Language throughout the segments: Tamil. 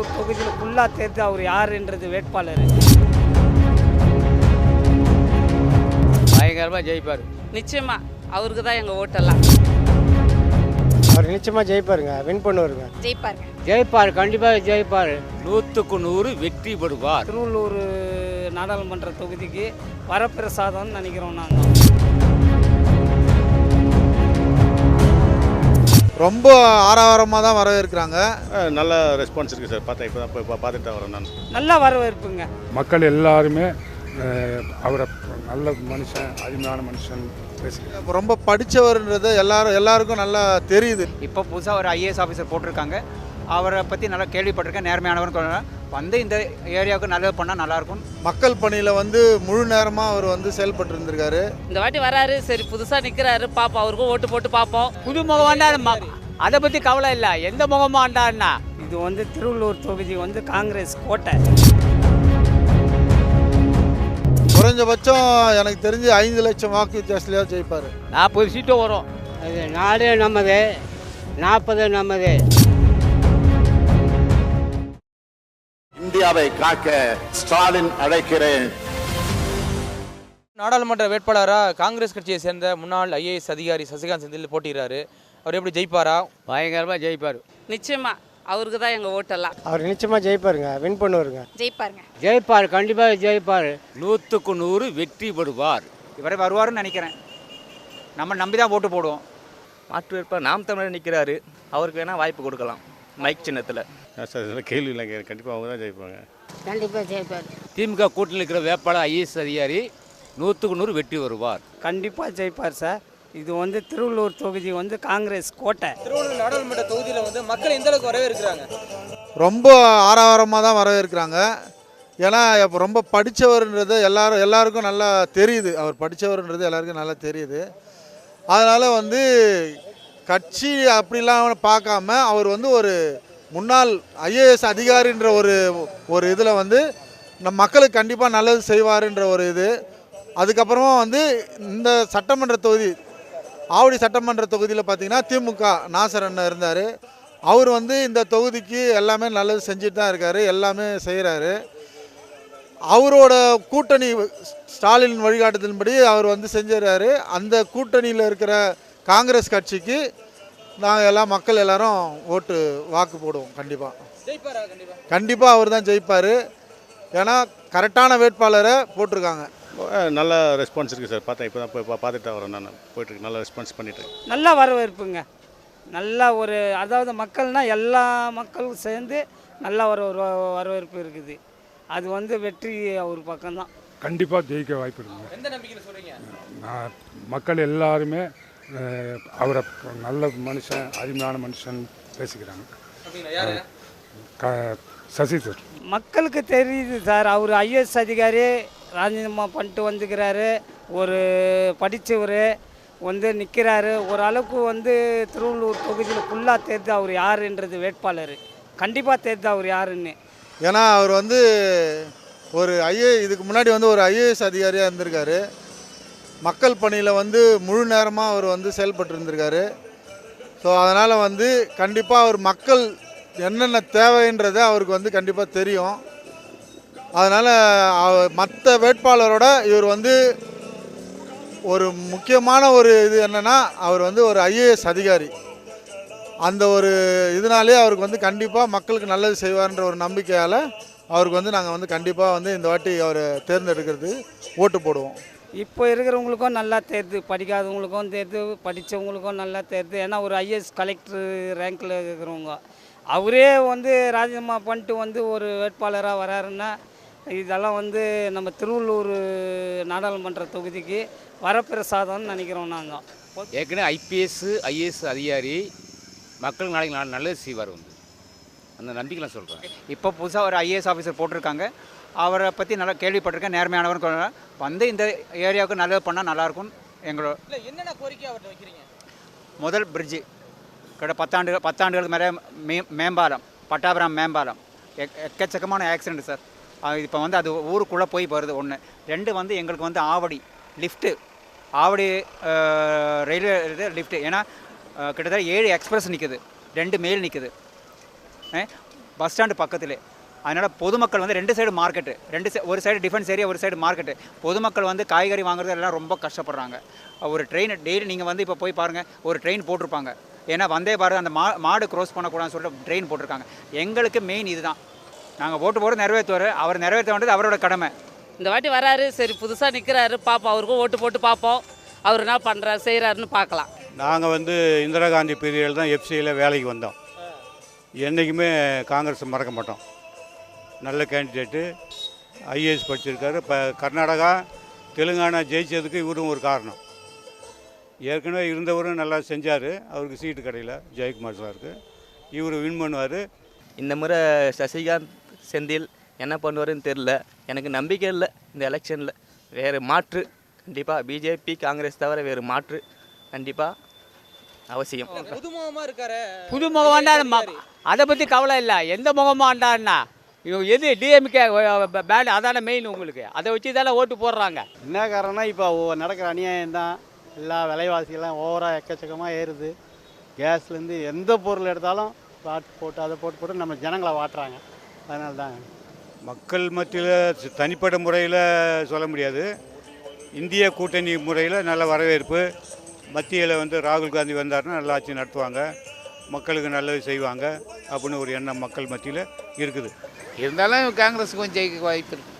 திருவள்ளூர் தொகுதியில் ஃபுல்லாக தேர்ந்து அவர் யாருன்றது வேட்பாளர். பயங்கரமாக ஜெயிப்பார். நிச்சயமா அவருக்கு தான் எங்கள் ஓட்டெல்லாம். அவர் நிச்சயமாக ஜெயிப்பாருங்க வின் பண்ணுவாருங்க. ஜெயிப்பாருங்க. ஜெயிப்பார் கண்டிப்பாக ஜெயிப்பார். நூற்றுக்கு நூறு வெற்றி பெறுவார். திருவள்ளூர் நாடாளுமன்ற தொகுதிக்கு வரப்பிரசாதம்னு நினைக்கிறோம் நாங்கள் ரொம்ப ஆரவாரமாக தான் வரவேற்கிறாங்க. நல்ல ரெஸ்பான்ஸ் இருக்குது சார். பார்த்தேன் இப்போ தான் இப்போ பார்த்துட்டு தான் வரேன் நான். நல்லா வரவேற்புங்க. மக்கள் எல்லாருமே அவரை நல்ல மனுஷன் அருமையான மனுஷன் இப்ப ரொம்ப படித்தவர்ன்றது எல்லாரும் எல்லாருக்கும் நல்லா தெரியுது. இப்போ புதுசாக ஒரு ஐஏஎஸ் ஆஃபீஸர் போட்டிருக்காங்க. அவரை பற்றி நல்லா கேள்விப்பட்டிருக்கேன் நேர்மையானவர்னு வந்து இந்த ஏரியாவுக்கு நல்லது பண்ணால் நல்லாயிருக்கும். மக்கள் பணியில் வந்து முழு நேரமாக அவர் வந்து செயல்பட்டு இருந்திருக்காரு இந்த வாட்டி வராரு சரி புதுசாக நிற்கிறாரு பார்ப்போம் அவருக்கும் ஓட்டு போட்டு பார்ப்போம் புது முகமாண்டா அதை பற்றி கவலை இல்லை. எந்த முகமாண்டான்னா இது வந்து திருவள்ளூர் தொகுதி வந்து காங்கிரஸ் கோட்டை. குறைஞ்சபட்சம் எனக்கு தெரிஞ்சு ஐந்து லட்சம் வாக்கு வித்தியாசத்துலையாக ஜெயிப்பார். நாற்பது சீட்டும் வரும். அது நாடு நம்மது நாற்பது நம்மது இந்தியாவை காக்க ஸ்டாலின் அழைக்கிறேன். நாடாளுமன்ற வேட்பாளராக காங்கிரஸ் கட்சியை சேர்ந்த முன்னாள் ஐஏஎஸ் அதிகாரி சசிகாந்த் செந்தில் போட்டிடுறாரு அவர் எப்படி ஜெயிப்பாரா? பயங்கரமாக ஜெயிப்பார். நிச்சயமா அவருக்கு தான் எங்கள் ஓட்டெல்லாம் அவர் நிச்சயமாக ஜெயிப்பாருங்க வின் பண்ணுவாருங்க. ஜெயிப்பாருங்க. ஜெயிப்பார் கண்டிப்பாக ஜெயிப்பார். நூற்றுக்கு நூறு வெற்றி பெறுவார். இவரே வருவாருன்னு நினைக்கிறேன். நம்ம நம்பி தான் ஓட்டு போடுவோம். மாற்று வேட்பாளர் நாம் தமிழர் நிற்கிறாரு அவருக்கு வேணால் வாய்ப்பு கொடுக்கலாம். மைக் சின்னத்தில். சார் கேள்வி இல்லைங்க கண்டிப்பாக அவங்க தான் ஜெயிப்பாங்க. கண்டிப்பாக ஜெயிப்பார். திமுக கூட்டணியில் இருக்கிற வேட்பாளர் ஐஏஎஸ் அதிகாரி நூற்றுக்கு நூறு வெற்றி வருவார். கண்டிப்பாக ஜெயிப்பார் சார். இது வந்து திருவள்ளூர் தொகுதி வந்து காங்கிரஸ் கோட்டை. திருவள்ளூர் நாடாளுமன்ற தொகுதியில் வந்து மக்கள் எந்த அளவுக்கு வரவேற்கிறாங்க? ரொம்ப ஆரவாரமாக தான் வரவேற்கிறாங்க. ஏன்னா இப்போ ரொம்ப படித்தவர்ன்றது எல்லாரும் எல்லாருக்கும் நல்லா தெரியுது. அவர் படித்தவர்ன்றது எல்லாருக்கும் நல்லா தெரியுது. அதனால் வந்து கட்சி அப்படிலாம் பார்க்காம அவர் வந்து ஒரு முன்னாள் ஐஏஎஸ் அதிகாரின்ற ஒரு ஒரு இதில் வந்து நம் மக்களுக்கு கண்டிப்பாக நல்லது செய்வாருன்ற ஒரு இது. அதுக்கப்புறமா வந்து இந்த சட்டமன்ற தொகுதி ஆவடி சட்டமன்ற தொகுதியில் பார்த்தீங்கன்னா திமுக நாசர் அண்ணன் இருந்தார். அவர் வந்து இந்த தொகுதிக்கு எல்லாமே நல்லது செஞ்சுட்டு தான் இருக்கார் எல்லாமே செய்கிறாரு அவரோட கூட்டணி ஸ்டாலின் வழிகாட்டுதலின்படி அவர் வந்து செஞ்சிடறாரு. அந்த கூட்டணியில் இருக்கிற காங்கிரஸ் கட்சிக்கு நாங்கள் எல்லாம் மக்கள் எல்லாரும் ஓட்டு வாக்கு போடுவோம் கண்டிப்பாக ஜெயிப்பாரா கண்டிப்பாக அவர் தான் ஜெயிப்பார். ஏன்னா கரெக்டான வேட்பாளரை போட்டிருக்காங்க. நல்ல ரெஸ்பான்ஸ் இருக்குது சார். பார்த்தேன் இப்போ தான் இப்போ பார்த்துட்டு வரேன் நான் போயிட்டுருக்கு நல்ல ரெஸ்பான்ஸ் பண்ணிட்டு இருக்கேன். நல்லா வரவேற்புங்க. நல்லா ஒரு அதாவது மக்கள்னா எல்லா மக்களும் சேர்ந்து நல்ல ஒரு ஒரு வரவேற்பு இருக்குது. அது வந்து வெற்றி அவர் பக்கம்தான். கண்டிப்பாக ஜெயிக்க வாய்ப்பு இருக்குங்க. எந்த நம்பிக்கையில் சொல்கிறீங்க நான் மக்கள் எல்லாருமே அவரை நல்ல மனுஷன் அருமையான மனுஷன் பேசிக்கிறாங்க. க சசி சார் மக்களுக்கு தெரியுது சார். அவர் ஐஏஎஸ் அதிகாரி ராஜினாமா பண்ணிட்டு வந்துக்கிறாரு. ஒரு படித்தவர் வந்து நிற்கிறாரு ஓரளவுக்கு வந்து திருவள்ளூர் தொகுதியில் ஃபுல்லாக தேர்ந்து அவர் யாருன்றது வேட்பாளர். கண்டிப்பாக தேர்ந்து அவர் யாருன்னு. ஏன்னா அவர் வந்து ஒரு ஐஏ இதுக்கு முன்னாடி வந்து ஒரு ஐஏஎஸ் அதிகாரியாக இருந்திருக்காரு. மக்கள் பணியில் வந்து முழு நேரமாக அவர் வந்து செயல்பட்டு இருந்திருக்காரு. ஸோ அதனால் வந்து கண்டிப்பாக அவர் மக்கள் என்னென்ன தேவைன்றதை அவருக்கு வந்து கண்டிப்பாக தெரியும். அதனால் மற்ற வேட்பாளரோட இவர் வந்து ஒரு முக்கியமான ஒரு இது என்னென்னா அவர் வந்து ஒரு ஐஏஎஸ் அதிகாரி. அந்த ஒரு இதனாலே அவருக்கு வந்து கண்டிப்பாக மக்களுக்கு நல்லது செய்வார்ன்ற ஒரு நம்பிக்கையால் அவருக்கு வந்து நாங்கள் வந்து கண்டிப்பாக வந்து இந்த வாட்டி அவரை தேர்ந்தெடுக்கிறது ஓட்டு போடுவோம். இப்போ இருக்கிறவங்களுக்கும் நல்லா தேர்து படிக்காதவங்களுக்கும் தேர்து படித்தவங்களுக்கும் நல்லா தேர்து. ஏன்னா ஒரு ஐஏஎஸ் கலெக்டர் ரேங்க்கில் இருக்கிறவங்க. அவரே வந்து ராஜினாமா பண்ணிட்டு வந்து ஒரு வேட்பாளராக வராருன்னா இதெல்லாம் வந்து நம்ம திருவள்ளூர் நாடாளுமன்ற தொகுதிக்கு வரப்பிரசாதம்னு நினைக்கிறோம் நாங்கள் ஏற்கனவே ஐபிஎஸ் ஐஏஎஸ் அதிகாரி மக்களுக்கு நாளைக்கு நாள் நல்லது செய்வார் வந்து. அந்த நம்பிக்கை நான் சொல்கிறேன் இப்போ புதுசாக ஒரு ஐஏஎஸ் ஆஃபீஸர் போட்டிருக்காங்க. அவரை பற்றி நல்லா கேள்விப்பட்டிருக்கேன் நேர்மையானவர்னு வந்து இந்த ஏரியாவுக்கு நல்லது பண்ணால் நல்லாயிருக்கும். எங்களோட இல்லை என்னென்ன கோரிக்கை அவர்கிட்ட வைக்கிறீங்க? முதல் பிரிட்ஜு கிட்ட பத்தாண்டு பத்தாண்டுகளுக்கு மேலே மே மேம்பாலம் பட்டாபுரம் மேம்பாலம். எக் எக்கச்சக்கமான ஆக்சிடென்ட் சார். இப்போ வந்து அது ஊருக்குள்ளே போய் வருது ஒன்று ரெண்டு வந்து எங்களுக்கு வந்து ஆவடி லிஃப்ட்டு ஆவடி ரயில்வே இது லிஃப்ட்டு ஏன்னா கிட்டத்தட்ட ஏழு எக்ஸ்பிரஸ் நிற்குது ரெண்டு மெயில் நிற்குது பஸ் ஸ்டாண்டு பக்கத்திலே. அதனால் பொதுமக்கள் வந்து ரெண்டு சைடு மார்க்கெட்டு ரெண்டு சை ஒரு சைடு டிஃபென்ஸ் ஏரியா ஒரு சைடு மார்க்கெட்டு பொதுமக்கள் வந்து காய்கறி வாங்குறது எல்லாம் ரொம்ப கஷ்டப்படுறாங்க. ஒரு ட்ரெயின் டெய்லி நீங்கள் வந்து இப்போ போய் பாருங்கள் ஒரு ட்ரெயின் போட்டிருப்பாங்க. ஏன்னா வந்தே பாரத் அந்த மா மாடு க்ரோஸ் பண்ணக்கூடாதுன்னு சொல்லிட்டு ட்ரெயின் போட்டிருக்காங்க. எங்களுக்கு மெயின் இதுதான். நாங்கள் ஓட்டு போகிறது நிறைவேற்றுவார் அவர் நிறைவேற்ற வேண்டியது அவரோட கடமை. இந்த வாட்டி வராரு சரி புதுசாக நிற்கிறாரு பார்ப்போம் அவருக்கும் ஓட்டு போட்டு பார்ப்போம் அவர் என்ன பண்ணுறாரு செய்கிறாருன்னு பார்க்கலாம். நாங்கள் வந்து இந்திரா காந்தி பீரியடில் தான் எஃப்சியில் வேலைக்கு வந்தோம். என்றைக்குமே காங்கிரஸ் மறக்க மாட்டோம். நல்ல கேண்டிடேட்டு ஐஏஎஸ் படிச்சிருக்காரு. இப்போ கர்நாடகா தெலுங்கானா ஜெயிச்சதுக்கு இவரும் ஒரு காரணம். ஏற்கனவே இருந்தவரும் நல்லா செஞ்சார். அவருக்கு சீட்டு கிடையில ஜெயக்குமார் சாருக்கு. இவர் வின் பண்ணுவார். இந்த முறை சசிகாந்த் செந்தில் என்ன பண்ணுவாருன்னு தெரில எனக்கு நம்பிக்கை இல்லை இந்த எலெக்ஷனில். வேறு மாற்று கண்டிப்பாக பிஜேபி காங்கிரஸ் தவிர வேறு மாற்று கண்டிப்பாக அவசியம். புதுமுகமாக இருக்காரு. புது முகம் வந்தா அதை பற்றி கவலை இல்லை. எந்த முகமாக இவங்க எது டிஎம்கே பேண்ட் அதான மெயின் உங்களுக்கு. அதை வச்சு தானே ஓட்டு போடுறாங்க. என்ன காரணம்னா இப்போ நடக்கிற அநியாயம் தான். எல்லா விலைவாசிகள்லாம் ஓவராக எக்கச்சக்கமாக ஏறுது. கேஸ்லேருந்து எந்த பொருள் எடுத்தாலும் பாட்டு போட்டு அதை போட்டு போட்டு நம்ம ஜனங்களை வாட்டுறாங்க. அதனால தான் மக்கள் மத்தியில் தனிப்பட்ட முறையில் சொல்ல முடியாது. இந்திய கூட்டணி முறையில் நல்ல வரவேற்பு. மத்தியில் வந்து ராகுல் காந்தி வந்தாருன்னா நல்லா ஆட்சி நடத்துவாங்க. மக்களுக்கு நல்லது செய்வாங்க அப்படின்னு ஒரு எண்ணம் மக்கள் மத்தியில் இருக்குது. இருந்தாலும் காங்கிரஸுக்கு கொஞ்சம் ஜெயிக்க வாய்ப்பு இருக்கு.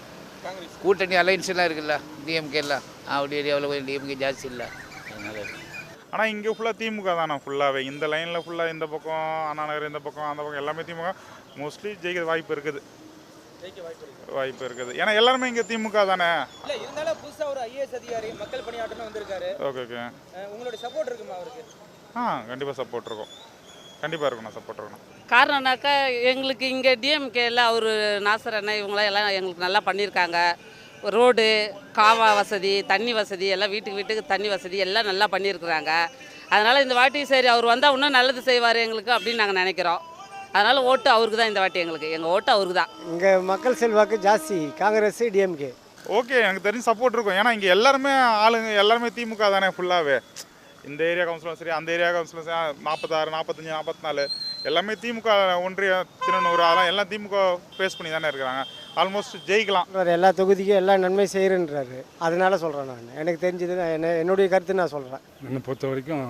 கூட்டணி அலைன்ஸ் எல்லாம் இருக்குல்ல டிஎம்கே எல்லாம். அப்படி ஏரியாவில் கொஞ்சம் டிஎம்கே ஜாஸ்தி இல்லை. அதனால ஆனால் இங்கே ஃபுல்லாக திமுக தானே ஃபுல்லாகவே இந்த லைனில் ஃபுல்லாக இந்த பக்கம் அண்ணா நகர் இந்த பக்கம் அந்த பக்கம் எல்லாமே திமுக. மோஸ்ட்லி ஜெயிக்க வாய்ப்பு இருக்குது. வாய்ப்பு இருக்குது. ஏன்னா எல்லாருமே இங்கே திமுக தானே? இல்லை இருந்தாலும் ஒரு ஐஏஎஸ் அதிகாரி மக்கள் பணியாற்றணும் வந்திருக்காரு. ஓகே ஓகே உங்களுடைய சப்போர்ட் இருக்குமா அவருக்கு? ஆ கண்டிப்பாக சப்போர்ட் இருக்கும். கண்டிப்பாக இருக்கணும் சப்போர்ட் இருக்கணும். காரணம்னாக்கா எங்களுக்கு இங்கே டிஎம்கேல அவர் நாசர் அண்ணன் இவங்களாம் எல்லாம் எங்களுக்கு நல்லா பண்ணியிருக்காங்க. ரோடு காவா வசதி தண்ணி வசதி எல்லாம் வீட்டுக்கு வீட்டுக்கு தண்ணி வசதி எல்லாம் நல்லா பண்ணியிருக்கிறாங்க. அதனால் இந்த வாட்டி சரி அவர் வந்தால் இன்னும் நல்லது செய்வார் எங்களுக்கு அப்படின்னு நாங்கள் நினைக்கிறோம். அதனால் ஓட்டு அவருக்கு தான் இந்த வாட்டி எங்களுக்கு. எங்கள் ஓட்டு அவருக்கு தான். இங்கே மக்கள் செல்வாக்கு ஜாஸ்தி. காங்கிரஸ் டிஎம்கே ஓகே எனக்கு தெரிஞ்சு சப்போர்ட் இருக்கும். ஏன்னா இங்கே எல்லாருமே ஆளுங்க எல்லாருமே திமுக தானே ஃபுல்லாகவே இந்த ஏரியா கவுன்சிலும் சரி அந்த ஏரியா கவுன்சிலும் சரி நாற்பத்தாறு நாற்பத்தஞ்சு நாற்பத்தி நாலு எல்லாமே திமுக ஒன்றிய திருநூறு அதெல்லாம் எல்லாம் திமுக ஃபேஸ் பண்ணி தானே இருக்கிறாங்க. ஆல்மோஸ்ட் ஜெயிக்கலாம். எல்லா தொகுதிக்கும் எல்லா நன்மை செய்கிறேன்றாரு அதனால சொல்கிறேன் நான். எனக்கு தெரிஞ்சது நான் என்ன என்னுடைய கருத்து நான் சொல்கிறேன் என்னை பொறுத்த வரைக்கும்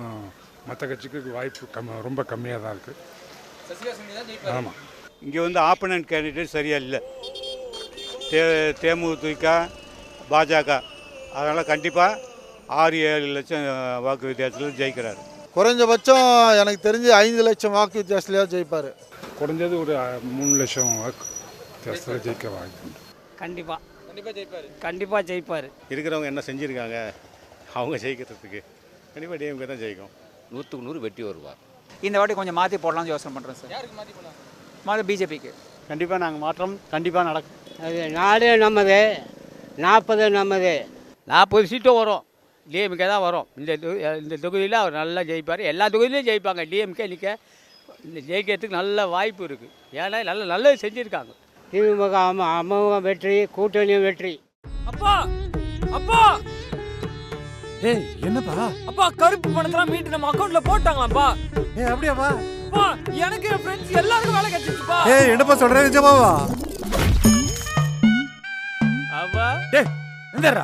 மற்ற கட்சிக்கு வாய்ப்பு கம் ரொம்ப கம்மியாக தான் இருக்குது ஆமாம் இங்கே வந்து ஆப்பனன்ட் கேண்டிடேட் சரியாக இல்லை. தே தேமுதிக பாஜக. அதனால் கண்டிப்பாக ஆறு ஏழு லட்சம் வாக்கு வித்தியாசத்தில் ஜெயிக்கிறாரு. குறைஞ்சபட்சம் எனக்கு தெரிஞ்சு ஐந்து லட்சம் வாக்கு வித்தியாசத்துலையாவது ஜெயிப்பார். குறைஞ்சது ஒரு மூணு லட்சம் வாக்கு வித்தியாசத்தில் ஜெயிக்க வாய்ப்பு கண்டிப்பாக கண்டிப்பாக ஜெயிப்பாரு. கண்டிப்பாக ஜெயிப்பார். இருக்கிறவங்க என்ன செஞ்சுருக்காங்க? அவங்க ஜெயிக்கிறதுக்கு. கண்டிப்பாக டிஎம்கே தான் ஜெயிக்கும். நூற்றுக்கு நூறு வெட்டி வருவார். இந்த வாட்டி கொஞ்சம் மாற்றி போடலாம்னு யோசனை பண்ணுறேன் சார். யாருக்கு மாற்றி போகலாம் மாதிரி பிஜேபிக்கு கண்டிப்பாக நாங்கள் மாற்றம். கண்டிப்பாக நடக்கும். அது நாடு நம்மது நாற்பது நம்மது நாற்பது சீட்டும் வரும். டிஎம்கே தான் வரும். இந்த இந்த தொகுதியில் அவர் நல்லா ஜெயிப்பார். எல்லா தொகுதியிலையும் ஜெயிப்பாங்க. டிஎம்கே நிற்க இந்த ஜெயிக்கிறதுக்கு நல்ல வாய்ப்பு இருக்குது ஏன்னா நல்ல நல்லது செஞ்சுருக்காங்க. திமுக அம அமமுகம் வெற்றி கூட்டணியும் வெற்றி. அப்பா! அப்பா! ஏய் என்னப்பா? அப்பா கருப்பு பணத்தெல்லாம் மீட்டு நம்ம அக்கௌண்ட்ல போட்டாங்களாப்பா? ஏ அப்படியாப்பா அப்பா எனக்கு என் ஃப்ரெண்ட்ஸ் எல்லாருக்கும் வேலை கிடைச்சிச்சுப்பா ஏய் என்னப்பா சொல்கிறேன் நிஜமாவா? அப்பா இந்தரா